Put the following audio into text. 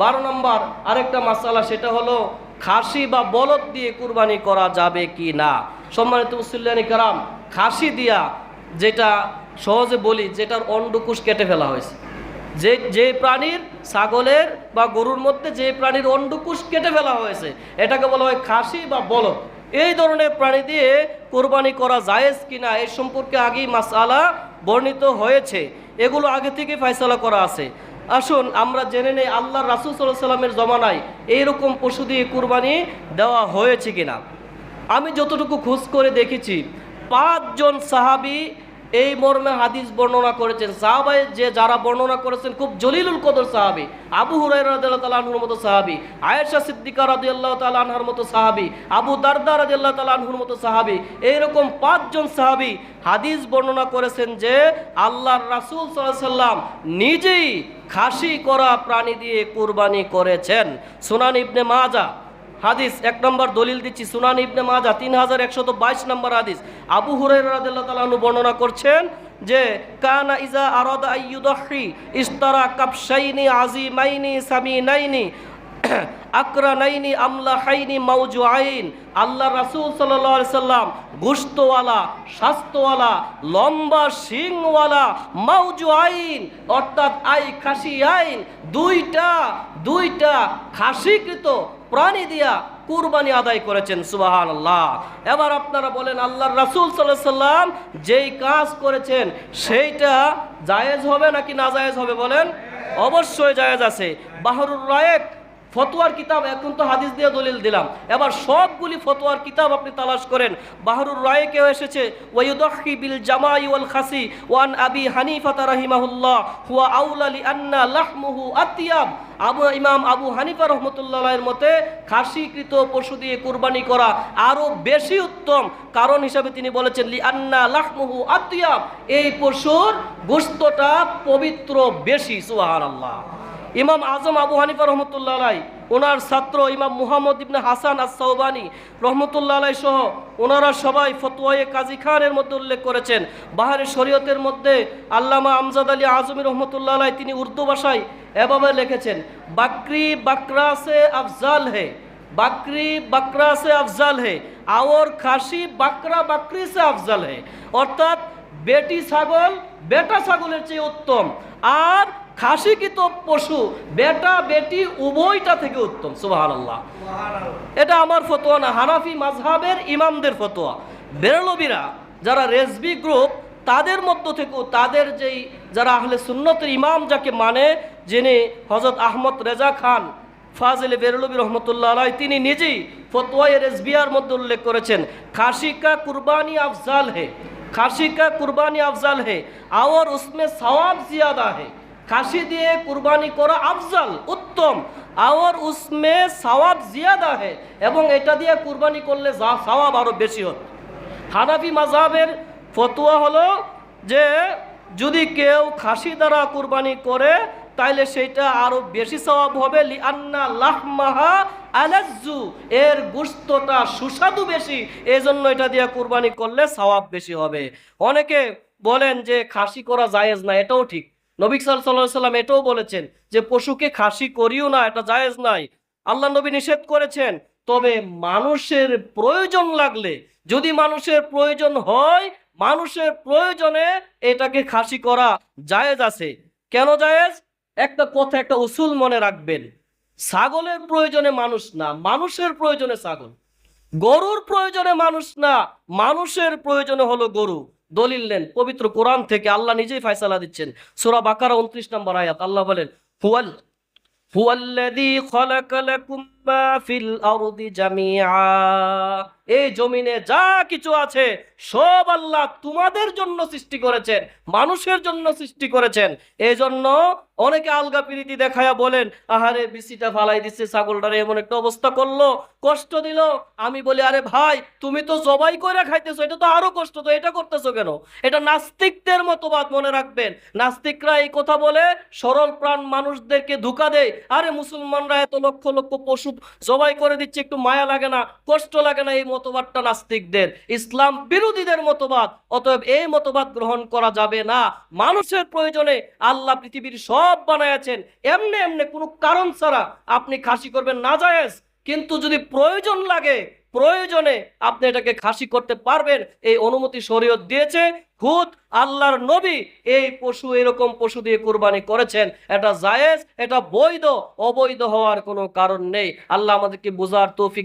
বারো নম্বর, আরেকটা মাসালা, সেটা হলো খাসি বা বলদ দিয়ে কুরবানি করা যাবে কি না? সম্মানিত মুসল্লানি কারাম, খাসি দিয়া যেটা সহজে বলি, যেটার অন্ডকুশ কেটে ফেলা হয়েছে। যে যে প্রাণীর ছাগলের বা গরুর মধ্যে যে প্রাণীর অন্ডকুশ কেটে ফেলা হয়েছে, এটাকে বলা হয় খাসি বা বলদ। এই ধরনের প্রাণী দিয়ে কোরবানি করা জায়েজ কিনা এই সম্পর্কে আগেই মাসালা বর্ণিত হয়েছে। এগুলো আগে থেকে ফয়সালা করা আছে। আসুন, আমরা জেনে নেই আল্লাহ রাসুল সাল্লাহ সাল্লামের জমানায় এইরকম পশু দিয়ে কুরবানি দেওয়া হয়েছে কিনা। আমি যতটুকু খোঁজ করে দেখেছি, পাঁচজন সাহাবি এই মর্মে হাদিস বর্ণনা করেছেন সাহাবাই যে যারা বর্ণনা করেছেন খুব জলিলুল কদর সাহাবি। আবু হুরাই রাদিয়াল্লাহু তাআলা আনহুর মতো সাহাবি। আয়েশা সিদ্দিকা রাদিয়াল্লাহু তাআলা আনহার মতো সাহাবি। আবু দারদা রাদিয়াল্লাহু তাআলা আনহুর মতো সাহাবি। এইরকম পাঁচজন সাহাবি হাদিস বর্ণনা করেছেন যে, আল্লাহর রাসূল সাল্লাম নিজেই খাসি করা প্রাণী দিয়ে কুরবানি করেছেন। সুনান ইবনে মাজা হাদিস, এক নম্বর দলিল দিচ্ছি, সুনান ইবনে মাজা তিন হাজার একশত বাইশ নম্বর হাদিস। আবু হুরাই রাদিল্লাহ বর্ণনা করছেন যে, কানা ইজা আরদ আইয়ুদহি ইস্তারা কাপসাইনি আজিমাইনি সামিনাইনি, আকরানাইনি আমলাহাইনি মাউজু আইন আল্লাহ রাসূল আলাইহি সাল্লাম গোশতওয়ালা স্বাস্থ্যওয়ালা লম্বা শিংওয়ালা মাউজু আইন অর্থাৎ আই খাসি আইন, দুইটা দুইটা খাসিকৃত প্রাণী দিয়া কুরবানি আদায় করেছেন সুবাহান আল্লাহ এবার আপনারা বলেন, আল্লাহর রাসুল সাল্লাহ সাল্লাম যেই কাজ করেছেন, সেইটা জায়েজ হবে নাকি না জায়েজ হবে বলেন? অবশ্যই জায়েজ আছে। বাহরুর রায়েক ফতোয়ার কিতাব এখন তো হাদিস দিয়ে দলিল দিলাম। এবার সবগুলি ফতোয়ার কিতাব আপনি তালাশ করেন। বাহরুর রায়েকেও এসেছে ওয়াইউদহি বিল জামাই ওয়াল খাসি, ওয়ান আবি হানিফাতা রাহিমাহুল্লাহ, হুয়া আউলালি আন্না লাহমুহু আতিয়াব আবু ইমাম আবু হানিফা রহমতুল্লাহের মতে, খাসিকৃত পশু দিয়ে কুরবানি করা আরও বেশি উত্তম। কারণ হিসাবে তিনি বলেছেন লি আন্না লাহমুহু আতিয়াব এই পশুর গোস্তটা পবিত্র বেশি সুহান আল্লাহ ইমাম আজম আবু হানিফা রহমতুল্লাহ আলাই, ওনার ছাত্র ইমাম মুহাম্মদ ইবনে হাসান আসাউবানি রহমতুল্লাহ আলাই সহ ওনারা সবাই ফতোয়ায়ে কাজী খানের মধ্যে উল্লেখ করেছেন। বাহারে শরীয়তের মধ্যে আল্লামা আমজাদ আলী আজমি রহমতুল্লাহ আলাই তিনি উর্দু ভাষায় এভাবে লিখেছেন, বাকরি বাকরা সে আফজাল হে, বাকরি বাকরা সে আফজাল হে, আওর খাসি বাকরা বাকরি সে আফজাল হে। অর্থাৎ বেটি ছাগল বেটা ছাগলের চেয়ে উত্তম। আর খাসিকৃত পশু? বেটা বেটি উভয়টা থেকে উত্তম সুবাহ আল্লাহ এটা আমার ফতোয়া না হানাফি মাঝহাবের ইমামদের ফতোয়া। বেরলবিরা যারা রেজবি গ্রুপ তাদের মধ্য থেকেও তাদের যেই যারা আহলে সুন্নতের ইমাম যাকে মানে যিনি হজরত আহমদ রেজা খান ফাজিল বেরলবি রহমতুল্লাহ আলাই তিনি নিজেই ফতোয়া রেজবিয়ার মধ্যে উল্লেখ করেছেন খাসিকা কুরবানি আফজাল হে খাসিকা কুরবানি আফজাল হে আওয়ার উসমে সওয়াব জিয়াদা হে। খাসি দিয়ে কুরবানি করা আফজাল, উত্তম। আর উসমে সওয়াব জিয়াদা হে, এবং এটা দিয়ে কুরবানি করলে সওয়াব আরও বেশি হতো হানাফি মাযহাবের ফতোয়া হলো যে, যদি কেউ খাসি দ্বারা কুরবানি করে, তাইলে সেটা আরও বেশি সওয়াব হবে। লি আন্না লাহমাহা আলাজ্জু, এর গোস্তটা সুস্বাদু বেশি এই জন্য এটা দিয়ে কুরবানি করলে সওয়াব বেশি হবে। অনেকে বলেন যে, খাসি করা জায়েজ না, এটাও ঠিক। নবী সাল্লাল্লাহু সাল্লাম এটাও বলেছেন যে, পশুকে খাসি করিও না, এটা জায়েজ নাই। আল্লাহ নবী নিষেধ করেছেন। তবে মানুষের প্রয়োজন লাগলে, যদি মানুষের প্রয়োজন হয়, মানুষের প্রয়োজনে এটাকে খাসি করা জায়েজ আছে। কেন জায়েজ? একটা কথা, একটা উসুল মনে রাখবেন। ছাগলের প্রয়োজনে মানুষ না, মানুষের প্রয়োজনে ছাগল। গরুর প্রয়োজনে মানুষ না, মানুষের প্রয়োজনে হলো গরু। দলিল নেন। পবিত্র কোরআন থেকে আল্লাহ নিজেই ফয়সালা দিচ্ছেন। সুরা বাকারা 29 নম্বর আয়াত। আল্লাহ বলেন, হুয়াল এই জমিনে যা কিছু আছে, সব আল্লাহ তোমাদের জন্য সৃষ্টি করেছেন, মানুষের জন্য সৃষ্টি করেছেন। এই জন্য অনেকে আলগা প্রীতি দেখায়া বলেন, আহারে বিসিটা ফালাই দিচ্ছে ছাগলটারে, এমন একটা অবস্থা করল, কষ্ট দিল। আমি বলি, আরে ভাই, তুমি তো জবাই করে খাইতেছো, এটা তো আরও কষ্ট, তো এটা করতেছো কেন? এটা নাস্তিকদের মতবাদ মনে রাখবেন। নাস্তিকরা এই কথা বলে, সরল প্রাণ মানুষদেরকে ধোকা দেয়। আরে, মুসলমানরা এত লক্ষ লক্ষ পশু জবাই করে দিচ্ছে, একটু মায়া লাগে না, কষ্ট লাগে না, এই মতবাদটা নাস্তিকদের। ইসলাম বিরোধীদের মতবাদ, অতএব এই মতবাদ গ্রহণ করা যাবে না। মানুষের প্রয়োজনে আল্লাহ পৃথিবীর সব বানায়াছেন এমনি এমনি কোনো কারণ ছাড়া আপনি খাসি করবেন না, জায়েজ। কিন্তু যদি প্রয়োজন লাগে, প্রয়োজনে আপনি এটাকে খাসি করতে পারবেন, এই অনুমতি শরীয়ত দিয়েছে। খুদ আল্লাহর নবী এই পশু, এরকম পশু দিয়ে কোরবানি করেছেন। এটা জায়েজ, এটা বৈধ, অবৈধ হওয়ার কোনো কারণ নেই। আল্লাহ আমাদেরকে বোঝার তৌফিক